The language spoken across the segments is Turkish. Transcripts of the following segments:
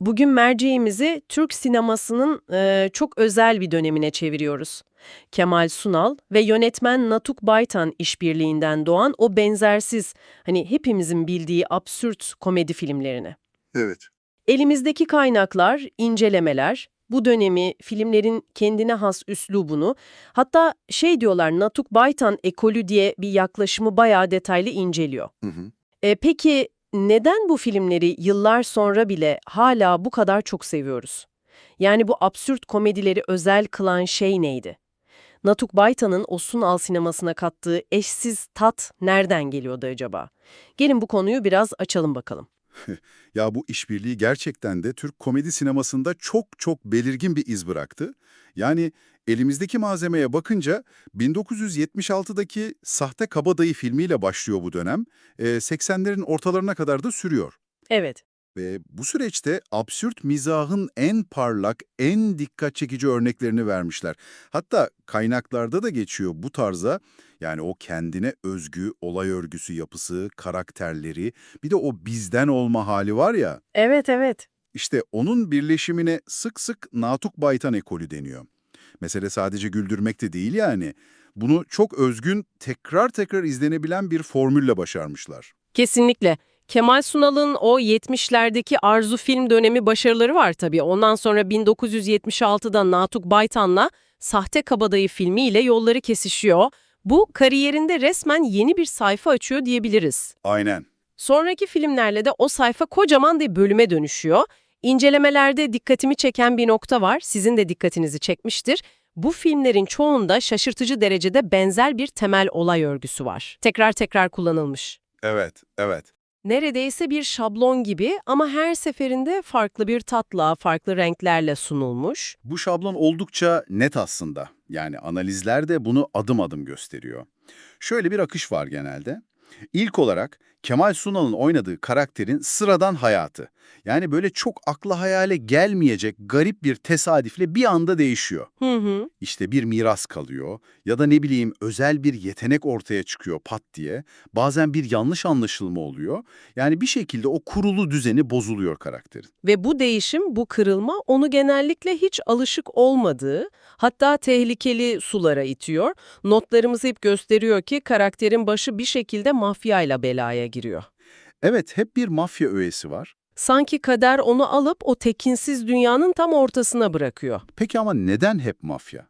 Bugün merceğimizi Türk sinemasının e, çok özel bir dönemine çeviriyoruz. Kemal Sunal ve yönetmen Natuk Baytan işbirliğinden doğan o benzersiz, hani hepimizin bildiği absürt komedi filmlerine. Evet. Elimizdeki kaynaklar, incelemeler, bu dönemi, filmlerin kendine has üslubunu, hatta şey diyorlar Natuk Baytan ekolü diye bir yaklaşımı bayağı detaylı inceliyor. Hı hı. E, peki neden bu filmleri yıllar sonra bile hala bu kadar çok seviyoruz? Yani bu absürt komedileri özel kılan şey neydi? Natuk Baytan'ın o Sunal sinemasına kattığı eşsiz tat nereden geliyordu acaba? Gelin bu konuyu biraz açalım bakalım. Ya bu işbirliği gerçekten de Türk komedi sinemasında çok çok belirgin bir iz bıraktı. Yani elimizdeki malzemeye bakınca 1976'daki Sahte Kabadayı filmiyle başlıyor bu dönem. Ee, 80'lerin ortalarına kadar da sürüyor. Evet, Ve bu süreçte absürt mizahın en parlak, en dikkat çekici örneklerini vermişler. Hatta kaynaklarda da geçiyor bu tarza. Yani o kendine özgü olay örgüsü yapısı, karakterleri, bir de o bizden olma hali var ya. evet, evet. İşte onun birleşimine sık sık Natuk Baytan ekolü deniyor. Mesele sadece güldürmek de değil yani. Bunu çok özgün, tekrar tekrar izlenebilen bir formülle başarmışlar. Kesinlikle. Kemal Sunal'ın o 70'lerdeki Arzu film dönemi başarıları var tabii. Ondan sonra 1976'da Natuk Baytan'la Sahte Kabadayı filmiyle yolları kesişiyor. Bu kariyerinde resmen yeni bir sayfa açıyor diyebiliriz. Aynen. Sonraki filmlerle de o sayfa kocaman bir bölüme dönüşüyor. İncelemelerde dikkatimi çeken bir nokta var, sizin de dikkatinizi çekmiştir. Bu filmlerin çoğunda şaşırtıcı derecede benzer bir temel olay örgüsü var. Tekrar tekrar kullanılmış. Evet, evet. Neredeyse bir şablon gibi ama her seferinde farklı bir tatla, farklı renklerle sunulmuş. Bu şablon oldukça net aslında. Yani analizler de bunu adım adım gösteriyor. Şöyle bir akış var genelde. İlk olarak Kemal Sunal'ın oynadığı karakterin sıradan hayatı. Yani böyle çok akla hayale gelmeyecek garip bir tesadüfle bir anda değişiyor. Hı hı. İşte bir miras kalıyor ya da ne bileyim özel bir yetenek ortaya çıkıyor pat diye. Bazen bir yanlış anlaşılma oluyor. Yani bir şekilde o kurulu düzeni bozuluyor karakterin. Ve bu değişim, bu kırılma onu genellikle hiç alışık olmadığı, hatta tehlikeli sulara itiyor. Notlarımız hep gösteriyor ki karakterin başı bir şekilde mafyayla belaya giriyor. Evet hep bir mafya öğesi var. Sanki kader onu alıp o tekinsiz dünyanın tam ortasına bırakıyor. Peki ama neden hep mafya?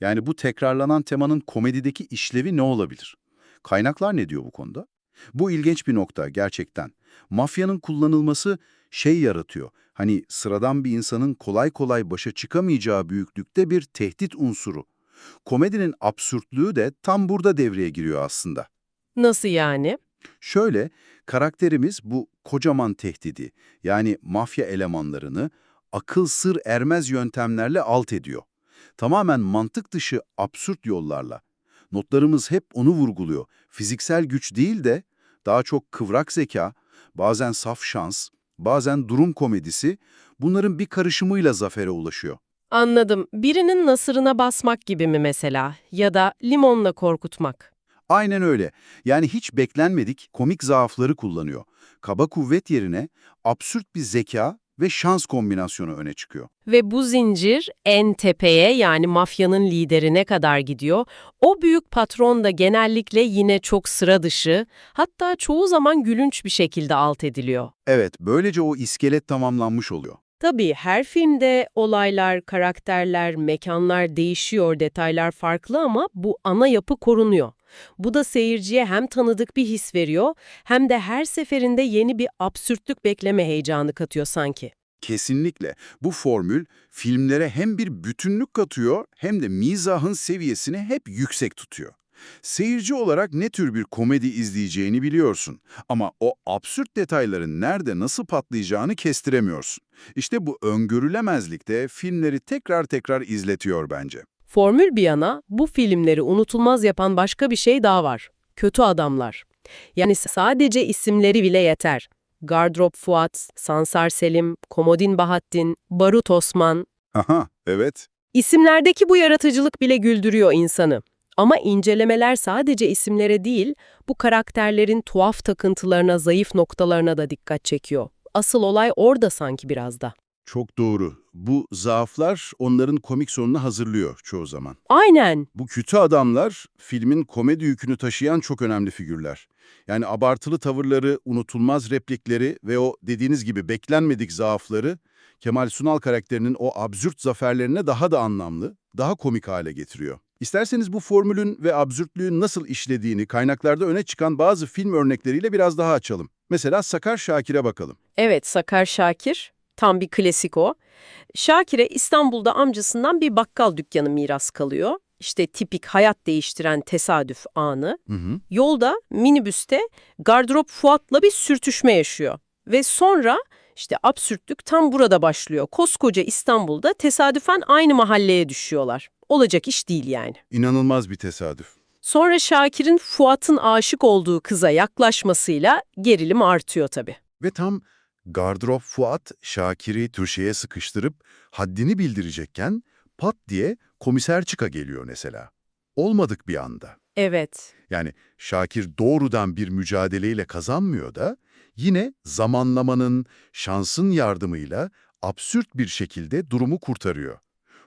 Yani bu tekrarlanan temanın komedideki işlevi ne olabilir? Kaynaklar ne diyor bu konuda? Bu ilginç bir nokta gerçekten. Mafyanın kullanılması şey yaratıyor. Hani sıradan bir insanın kolay kolay başa çıkamayacağı büyüklükte bir tehdit unsuru. Komedinin absürtlüğü de tam burada devreye giriyor aslında. Nasıl yani? Şöyle, karakterimiz bu kocaman tehdidi, yani mafya elemanlarını akıl sır ermez yöntemlerle alt ediyor. Tamamen mantık dışı absürt yollarla. Notlarımız hep onu vurguluyor. Fiziksel güç değil de daha çok kıvrak zeka, bazen saf şans, bazen durum komedisi, bunların bir karışımıyla zafere ulaşıyor. Anladım. Birinin nasırına basmak gibi mi mesela? Ya da limonla korkutmak. Aynen öyle. Yani hiç beklenmedik komik zaafları kullanıyor. Kaba kuvvet yerine absürt bir zeka ve şans kombinasyonu öne çıkıyor. Ve bu zincir en tepeye yani mafyanın liderine kadar gidiyor. O büyük patron da genellikle yine çok sıra dışı, hatta çoğu zaman gülünç bir şekilde alt ediliyor. Evet, böylece o iskelet tamamlanmış oluyor. Tabii her filmde olaylar, karakterler, mekanlar değişiyor, detaylar farklı ama bu ana yapı korunuyor. Bu da seyirciye hem tanıdık bir his veriyor hem de her seferinde yeni bir absürtlük bekleme heyecanı katıyor sanki. Kesinlikle. Bu formül filmlere hem bir bütünlük katıyor hem de mizahın seviyesini hep yüksek tutuyor. Seyirci olarak ne tür bir komedi izleyeceğini biliyorsun ama o absürt detayların nerede nasıl patlayacağını kestiremiyorsun. İşte bu öngörülemezlik de filmleri tekrar tekrar izletiyor bence. Formül bir yana bu filmleri unutulmaz yapan başka bir şey daha var. Kötü adamlar. Yani sadece isimleri bile yeter. Gardrop Fuat, Sansar Selim, Komodin Bahattin, Barut Osman. Aha, evet. İsimlerdeki bu yaratıcılık bile güldürüyor insanı. Ama incelemeler sadece isimlere değil, bu karakterlerin tuhaf takıntılarına, zayıf noktalarına da dikkat çekiyor. asıl olay orada sanki biraz da. Çok doğru. Bu zaaflar onların komik sonunu hazırlıyor çoğu zaman. Aynen. Bu kötü adamlar filmin komedi yükünü taşıyan çok önemli figürler. Yani abartılı tavırları, unutulmaz replikleri ve o dediğiniz gibi beklenmedik zaafları Kemal Sunal karakterinin o absürt zaferlerine daha da anlamlı, daha komik hale getiriyor. İsterseniz bu formülün ve absürtlüğün nasıl işlediğini kaynaklarda öne çıkan bazı film örnekleriyle biraz daha açalım. Mesela Sakar Şakir'e bakalım. Evet, Sakar Şakir. Tam bir klasik o. Şakir'e İstanbul'da amcasından bir bakkal dükkanı miras kalıyor. İşte tipik hayat değiştiren tesadüf anı. Hı hı. Yolda minibüste gardırop Fuat'la bir sürtüşme yaşıyor. Ve sonra işte absürtlük tam burada başlıyor. Koskoca İstanbul'da tesadüfen aynı mahalleye düşüyorlar. Olacak iş değil yani. İnanılmaz bir tesadüf. Sonra Şakir'in Fuat'ın aşık olduğu kıza yaklaşmasıyla gerilim artıyor tabii. Ve tam gardırop Fuat Şakir'i Türşe'ye sıkıştırıp haddini bildirecekken pat diye komiser çıka geliyor mesela. Olmadık bir anda. Evet. Yani Şakir doğrudan bir mücadeleyle kazanmıyor da yine zamanlamanın, şansın yardımıyla absürt bir şekilde durumu kurtarıyor.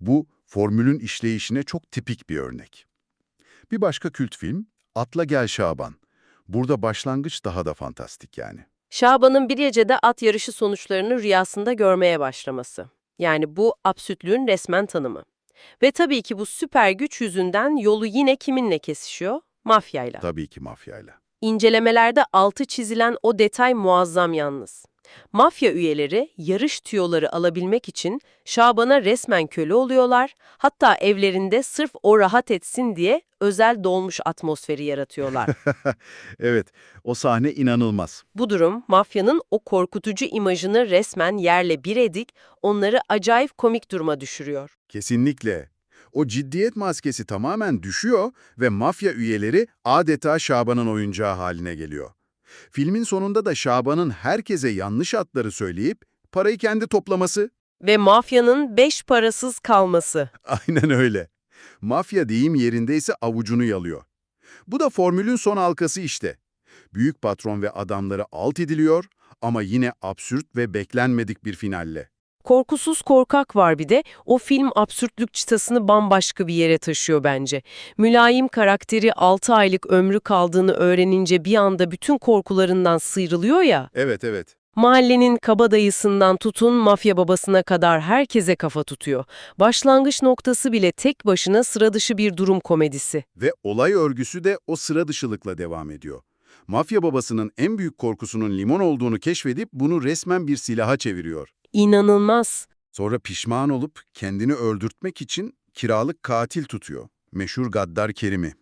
Bu formülün işleyişine çok tipik bir örnek. Bir başka kült film Atla Gel Şaban. Burada başlangıç daha da fantastik yani. Şaban'ın bir gecede at yarışı sonuçlarını rüyasında görmeye başlaması. Yani bu absürtlüğün resmen tanımı. Ve tabii ki bu süper güç yüzünden yolu yine kiminle kesişiyor? Mafyayla. Tabii ki mafyayla. İncelemelerde altı çizilen o detay muazzam yalnız. Mafya üyeleri yarış tüyoları alabilmek için Şaban'a resmen köle oluyorlar, hatta evlerinde sırf o rahat etsin diye özel dolmuş atmosferi yaratıyorlar. evet, o sahne inanılmaz. Bu durum mafyanın o korkutucu imajını resmen yerle bir edik, onları acayip komik duruma düşürüyor. Kesinlikle. O ciddiyet maskesi tamamen düşüyor ve mafya üyeleri adeta Şaban'ın oyuncağı haline geliyor. Filmin sonunda da Şaban'ın herkese yanlış atları söyleyip parayı kendi toplaması. Ve mafyanın beş parasız kalması. Aynen öyle. Mafya deyim yerindeyse avucunu yalıyor. Bu da formülün son halkası işte. Büyük patron ve adamları alt ediliyor ama yine absürt ve beklenmedik bir finalle. Korkusuz korkak var bir de. O film absürtlük çıtasını bambaşka bir yere taşıyor bence. Mülayim karakteri 6 aylık ömrü kaldığını öğrenince bir anda bütün korkularından sıyrılıyor ya. Evet evet. Mahallenin kabadayısından tutun mafya babasına kadar herkese kafa tutuyor. Başlangıç noktası bile tek başına sıra dışı bir durum komedisi. Ve olay örgüsü de o sıra dışılıkla devam ediyor. Mafya babasının en büyük korkusunun limon olduğunu keşfedip bunu resmen bir silaha çeviriyor. İnanılmaz. Sonra pişman olup kendini öldürtmek için kiralık katil tutuyor. Meşhur Gaddar Kerim'i.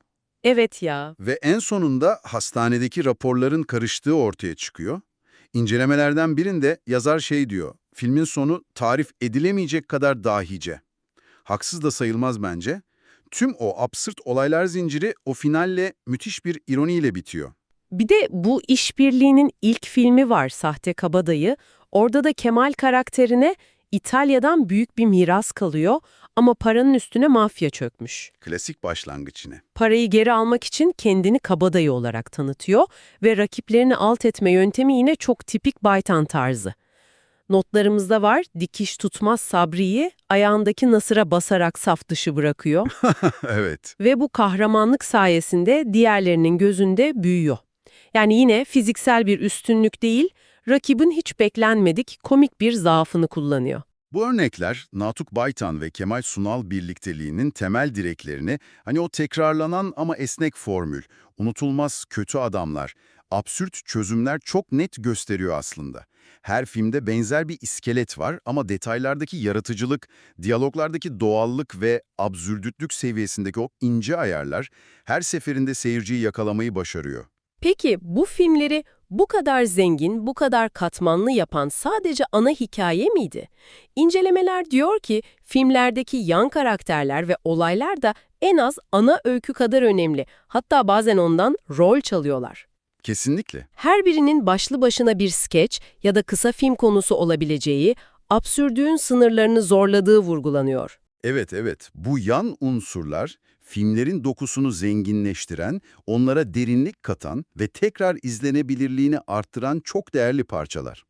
Evet ya. Ve en sonunda hastanedeki raporların karıştığı ortaya çıkıyor. İncelemelerden birinde yazar şey diyor, filmin sonu tarif edilemeyecek kadar dahice. Haksız da sayılmaz bence. Tüm o absürt olaylar zinciri o finalle müthiş bir ironiyle bitiyor. Bir de bu işbirliğinin ilk filmi var Sahte Kabadayı. Orada da Kemal karakterine İtalya'dan büyük bir miras kalıyor ama paranın üstüne mafya çökmüş. Klasik başlangıç yine. Parayı geri almak için kendini kabadayı olarak tanıtıyor ve rakiplerini alt etme yöntemi yine çok tipik Baytan tarzı. Notlarımızda var, dikiş tutmaz Sabri'yi ayağındaki nasıra basarak saf dışı bırakıyor evet. ve bu kahramanlık sayesinde diğerlerinin gözünde büyüyor. Yani yine fiziksel bir üstünlük değil, rakibin hiç beklenmedik komik bir zaafını kullanıyor. Bu örnekler Natuk Baytan ve Kemal Sunal birlikteliğinin temel direklerini, hani o tekrarlanan ama esnek formül, unutulmaz kötü adamlar, absürt çözümler çok net gösteriyor aslında. Her filmde benzer bir iskelet var ama detaylardaki yaratıcılık, diyaloglardaki doğallık ve absürdütlük seviyesindeki o ince ayarlar her seferinde seyirciyi yakalamayı başarıyor. Peki bu filmleri bu kadar zengin, bu kadar katmanlı yapan sadece ana hikaye miydi? İncelemeler diyor ki filmlerdeki yan karakterler ve olaylar da en az ana öykü kadar önemli. Hatta bazen ondan rol çalıyorlar. Kesinlikle. Her birinin başlı başına bir skeç ya da kısa film konusu olabileceği, absürdüğün sınırlarını zorladığı vurgulanıyor. Evet evet, bu yan unsurlar filmlerin dokusunu zenginleştiren, onlara derinlik katan ve tekrar izlenebilirliğini arttıran çok değerli parçalar.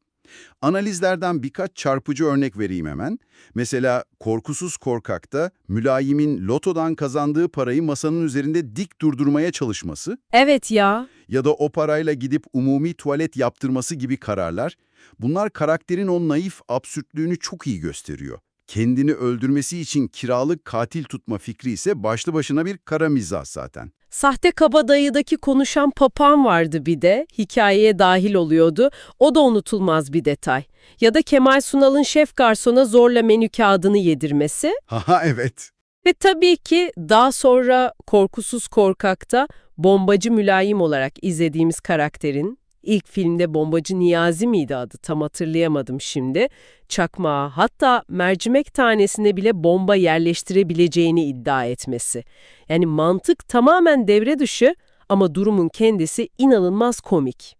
Analizlerden birkaç çarpıcı örnek vereyim hemen. Mesela Korkusuz Korkak'ta mülayimin lotodan kazandığı parayı masanın üzerinde dik durdurmaya çalışması Evet ya. ya da o parayla gidip umumi tuvalet yaptırması gibi kararlar, bunlar karakterin o naif absürtlüğünü çok iyi gösteriyor. Kendini öldürmesi için kiralık katil tutma fikri ise başlı başına bir kara mizah zaten. Sahte kabadayıdaki konuşan papağan vardı bir de, hikayeye dahil oluyordu. O da unutulmaz bir detay. Ya da Kemal Sunal'ın şef garsona zorla menü kağıdını yedirmesi. Haha evet. Ve tabii ki daha sonra Korkusuz Korkak'ta bombacı mülayim olarak izlediğimiz karakterin, ilk filmde bombacı Niyazi miydi adı tam hatırlayamadım şimdi, çakmağa hatta mercimek tanesine bile bomba yerleştirebileceğini iddia etmesi. Yani mantık tamamen devre dışı ama durumun kendisi inanılmaz komik.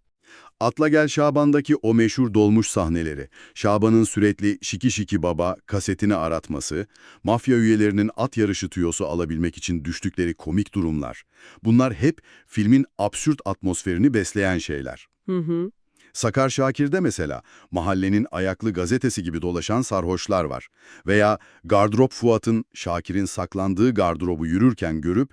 Atla Gel Şaban'daki o meşhur dolmuş sahneleri, Şaban'ın sürekli şiki şiki baba kasetini aratması, mafya üyelerinin at yarışı tüyosu alabilmek için düştükleri komik durumlar. Bunlar hep filmin absürt atmosferini besleyen şeyler. Hı hı. Sakar Şakir'de mesela mahallenin ayaklı gazetesi gibi dolaşan sarhoşlar var. Veya Gardırop Fuat'ın Şakir'in saklandığı gardırobu yürürken görüp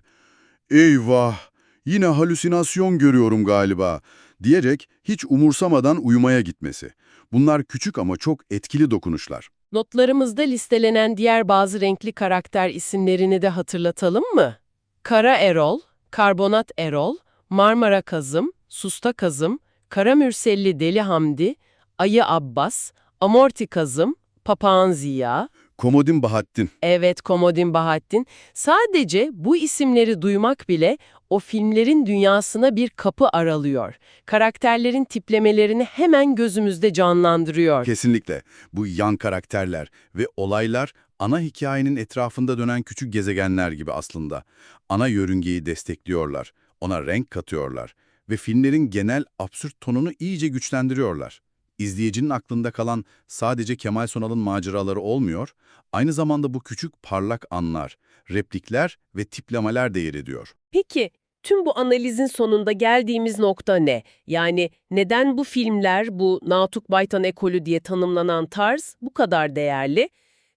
''Eyvah, yine halüsinasyon görüyorum galiba.'' diyerek hiç umursamadan uyumaya gitmesi. Bunlar küçük ama çok etkili dokunuşlar. Notlarımızda listelenen diğer bazı renkli karakter isimlerini de hatırlatalım mı? Kara Erol, Karbonat Erol, Marmara Kazım, Susta Kazım, Kara Mürselli Deli Hamdi, Ayı Abbas, Amorti Kazım, Papağan Ziya, Komodin Bahattin. evet Komodin Bahattin. Sadece bu isimleri duymak bile o filmlerin dünyasına bir kapı aralıyor. Karakterlerin tiplemelerini hemen gözümüzde canlandırıyor. Kesinlikle. Bu yan karakterler ve olaylar ana hikayenin etrafında dönen küçük gezegenler gibi aslında. Ana yörüngeyi destekliyorlar, ona renk katıyorlar ve filmlerin genel absürt tonunu iyice güçlendiriyorlar. İzleyicinin aklında kalan sadece Kemal Sunal'ın maceraları olmuyor, aynı zamanda bu küçük parlak anlar, replikler ve tiplemeler de yer ediyor. Peki, tüm bu analizin sonunda geldiğimiz nokta ne? Yani neden bu filmler, bu Nautuk Baytan ekolü diye tanımlanan tarz bu kadar değerli?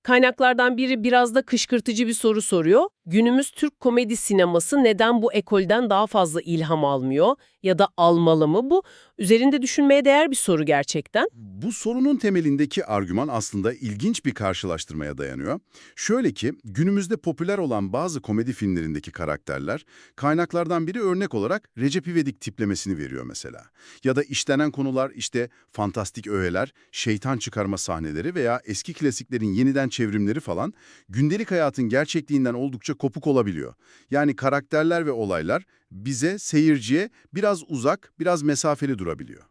Kaynaklardan biri biraz da kışkırtıcı bir soru soruyor. Günümüz Türk komedi sineması neden bu ekolden daha fazla ilham almıyor ya da almalı mı bu? Üzerinde düşünmeye değer bir soru gerçekten. Bu sorunun temelindeki argüman aslında ilginç bir karşılaştırmaya dayanıyor. Şöyle ki, günümüzde popüler olan bazı komedi filmlerindeki karakterler, kaynaklardan biri örnek olarak Recep İvedik tiplemesini veriyor mesela. Ya da işlenen konular işte fantastik öğeler, şeytan çıkarma sahneleri veya eski klasiklerin yeniden çevrimleri falan gündelik hayatın gerçekliğinden oldukça kopuk olabiliyor. Yani karakterler ve olaylar bize, seyirciye biraz uzak, biraz mesafeli durabiliyor.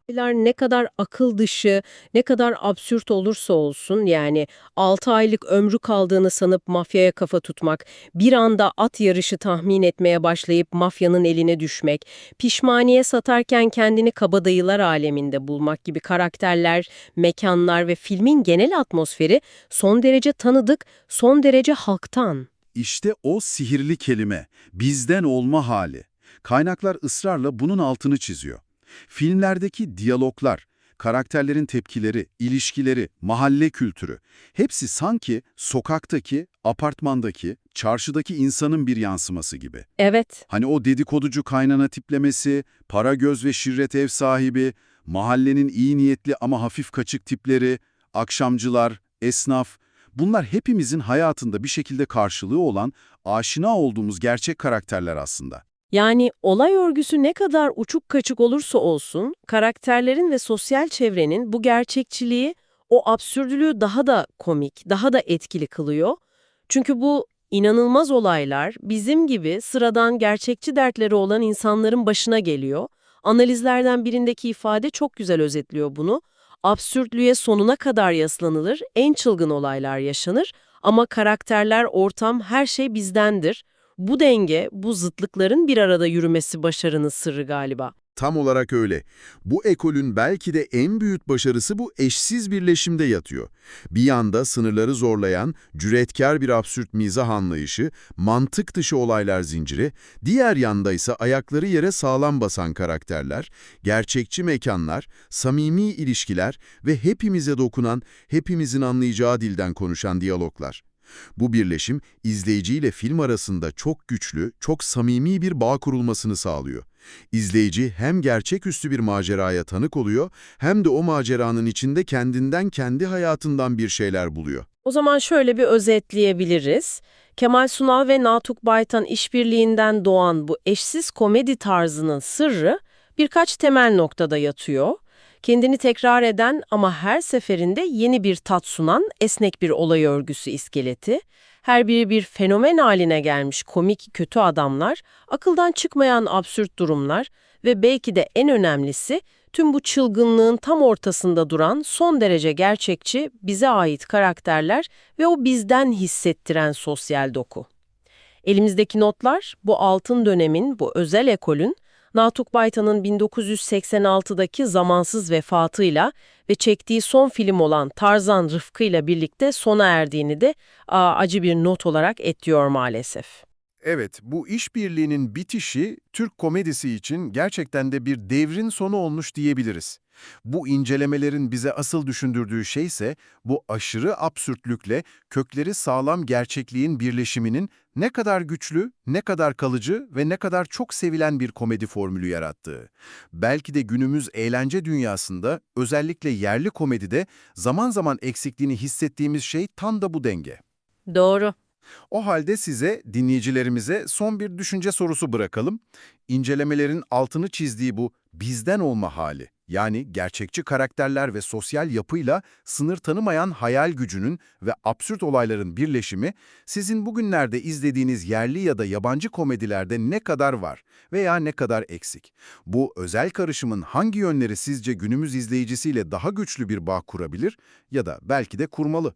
Ne kadar akıl dışı, ne kadar absürt olursa olsun yani 6 aylık ömrü kaldığını sanıp mafyaya kafa tutmak, bir anda at yarışı tahmin etmeye başlayıp mafyanın eline düşmek, pişmaniye satarken kendini kabadayılar aleminde bulmak gibi karakterler, mekanlar ve filmin genel atmosferi son derece tanıdık, son derece halktan. İşte o sihirli kelime, bizden olma hali. Kaynaklar ısrarla bunun altını çiziyor. Filmlerdeki diyaloglar, karakterlerin tepkileri, ilişkileri, mahalle kültürü, hepsi sanki sokaktaki, apartmandaki, çarşıdaki insanın bir yansıması gibi. Evet, Hani o dedikoducu kaynana tiplemesi, para göz ve şirret ev sahibi, mahallenin iyi niyetli ama hafif kaçık tipleri, akşamcılar, esnaf, bunlar hepimizin hayatında bir şekilde karşılığı olan, aşina olduğumuz gerçek karakterler aslında. Yani olay örgüsü ne kadar uçuk kaçık olursa olsun, karakterlerin ve sosyal çevrenin bu gerçekçiliği, o absürdülüğü daha da komik, daha da etkili kılıyor. Çünkü bu inanılmaz olaylar bizim gibi sıradan gerçekçi dertleri olan insanların başına geliyor. Analizlerden birindeki ifade çok güzel özetliyor bunu. Absürtlüğe sonuna kadar yaslanılır, en çılgın olaylar yaşanır ama karakterler, ortam, her şey bizdendir. Bu denge, bu zıtlıkların bir arada yürümesi başarının sırrı galiba. Tam olarak öyle. Bu ekolün belki de en büyük başarısı bu eşsiz birleşimde yatıyor. Bir yanda sınırları zorlayan, cüretkar bir absürt mizah anlayışı, mantık dışı olaylar zinciri, diğer yanda ise ayakları yere sağlam basan karakterler, gerçekçi mekanlar, samimi ilişkiler ve hepimize dokunan, hepimizin anlayacağı dilden konuşan diyaloglar. Bu birleşim, izleyiciyle film arasında çok güçlü, çok samimi bir bağ kurulmasını sağlıyor. İzleyici hem gerçeküstü bir maceraya tanık oluyor, hem de o maceranın içinde kendinden, kendi hayatından bir şeyler buluyor. O zaman şöyle bir özetleyebiliriz. Kemal Sunal ve Natuk Baytan işbirliğinden doğan bu eşsiz komedi tarzının sırrı birkaç temel noktada yatıyor. Kendini tekrar eden ama her seferinde yeni bir tat sunan esnek bir olay örgüsü iskeleti, her biri bir fenomen haline gelmiş komik kötü adamlar, akıldan çıkmayan absürt durumlar ve belki de en önemlisi tüm bu çılgınlığın tam ortasında duran son derece gerçekçi, bize ait karakterler ve o bizden hissettiren sosyal doku. Elimizdeki notlar bu altın dönemin, bu özel ekolün Natuk Baytan'ın 1986'daki zamansız vefatıyla ve çektiği son film olan Tarzan Rıfkı ile birlikte sona erdiğini de aa, acı bir not olarak ekliyor maalesef. Evet, bu işbirliğinin bitişi Türk komedisi için gerçekten de bir devrin sonu olmuş diyebiliriz. Bu incelemelerin bize asıl düşündürdüğü şey ise bu aşırı absürtlükle kökleri sağlam gerçekliğin birleşiminin ne kadar güçlü, ne kadar kalıcı ve ne kadar çok sevilen bir komedi formülü yarattığı. Belki de günümüz eğlence dünyasında, özellikle yerli komedide zaman zaman eksikliğini hissettiğimiz şey tam da bu denge. Doğru. O halde size, dinleyicilerimize son bir düşünce sorusu bırakalım. İncelemelerin altını çizdiği bu bizden olma hali, yani gerçekçi karakterler ve sosyal yapıyla sınır tanımayan hayal gücünün ve absürt olayların birleşimi, sizin bugünlerde izlediğiniz yerli ya da yabancı komedilerde ne kadar var veya ne kadar eksik? Bu özel karışımın hangi yönleri sizce günümüz izleyicisiyle daha güçlü bir bağ kurabilir ya da belki de kurmalı?